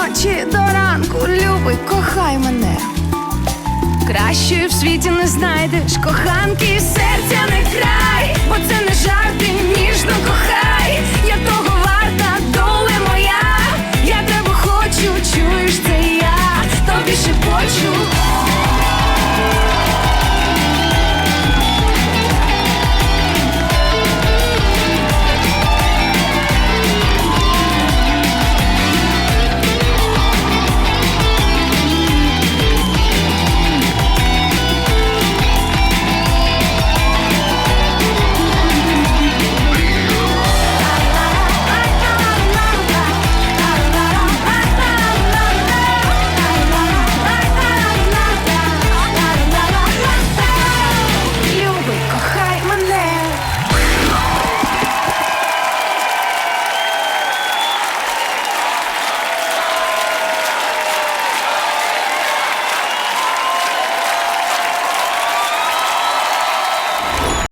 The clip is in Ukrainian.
ночі, до ранку, любий, кохай мене. Кращої в світі не знайдеш, коханки, серця не край,